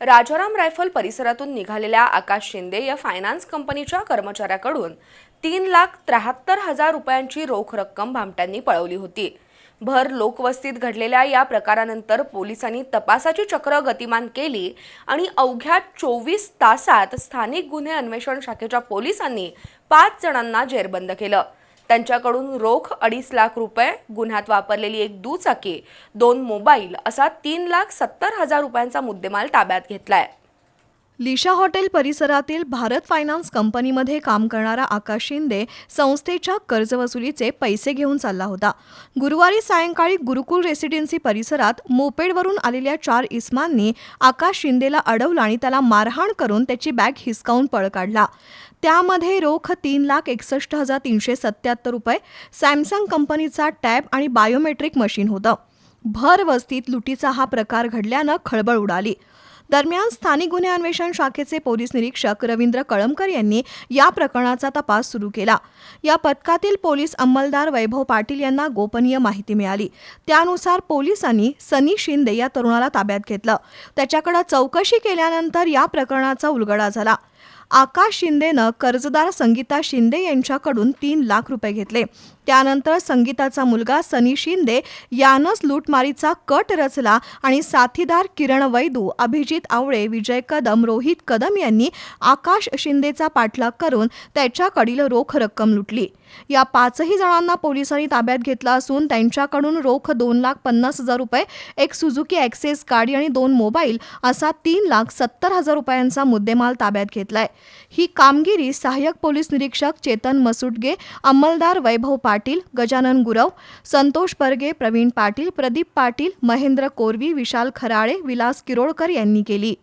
Rajaram rifle परिसरातून निघालेल्या आकाश शिंदे या फायनान्स कंपनीच्या कर्मचाऱ्याकडून तीन लाख त्र्याहत्तर हजार रुपयांची रोख रक्कम भामट्यांनी पळवली होती. भर लोकवस्तीत घडलेल्या या प्रकारानंतर पोलिसांनी तपासाची चक्र गतिमान केली आणि अवघ्या चोवीस तासात स्थानिक गुन्हे अन्वेषण शाखेच्या पोलिसांनी पाच जणांना जेरबंद केलं. त्यांच्याकडून रोख अडीच लाख रुपये गुन्ह्यात वापरलेली एक दुचाकी दोन मोबाईल असा तीन लाख सत्तर हजार रुपयांचा मुद्देमाल ताब्यात घेतलाय. लिशा हॉटेल परिसरातील भारत फायनान्स कंपनीमध्ये काम करणारा आकाश शिंदे संस्थेच्या कर्जवसुलीचे पैसे घेऊन चालला होता. गुरुवारी सायंकाळी गुरुकुल रेसिडेन्सी परिसरात मोपेडवरून आलेल्या चार इस्मांनी आकाश शिंदेला अडवलं आणि त्याला मारहाण करून त्याची बॅग हिसकावून पळ काढला. त्यामध्ये रोख तीन लाख एकसष्ट हजार तीनशे सत्याहत्तर रुपये सॅमसंग कंपनीचा टॅब आणि बायोमेट्रिक मशीन होतं. भर वस्तीत लुटीचा हा प्रकार घडल्यानं खळबळ उडाली. दरम्यान स्थानिक गुन्हे अन्वेषण शाखेचे पोलीस निरीक्षक रवींद्र कळमकर यांनी या प्रकरणाचा तपास सुरू केला. या पथकातील पोलीस अंमलदार वैभव पाटील यांना गोपनीय माहिती मिळाली. त्यानुसार पोलिसांनी सनी शिंदे या तरुणाला ताब्यात घेतलं. त्याच्याकडे चौकशी केल्यानंतर या प्रकरणाचा उलगडा झाला. आकाश शिंदेनं कर्जदार संगीता शिंदे यांच्याकडून तीन लाख रुपये घेतले. त्यानंतर संगीताचा मुलगा सनी शिंदे यानंच लूटमारीचा कट रचला आणि साथीदार किरण वैदू अभिजित आवळे विजय कदम रोहित कदम यांनी आकाश शिंदेचा पाठलाग करून त्याच्याकडील रोख रक्कम लुटली. या पाचही जणांना पोलिसांनी ताब्यात घेतला असून त्यांच्याकडून रोख दोन लाख पन्नास हजार रुपये एक सुझुकी ॲक्सेस गाडी आणि दोन मोबाईल असा तीन लाख सत्तर हजार रुपयांचा मुद्देमाल ताब्यात घेतलाय. ही कामगिरी सहाय्यक पोलीस निरीक्षक चेतन मसुटगे अंमलदार वैभव पाटील गजानन गुरव संतोष परगे प्रवीण पाटील प्रदीप पाटील महेंद्र कोरवी विशाल खराळे विलास किरोळकर यांनी केली.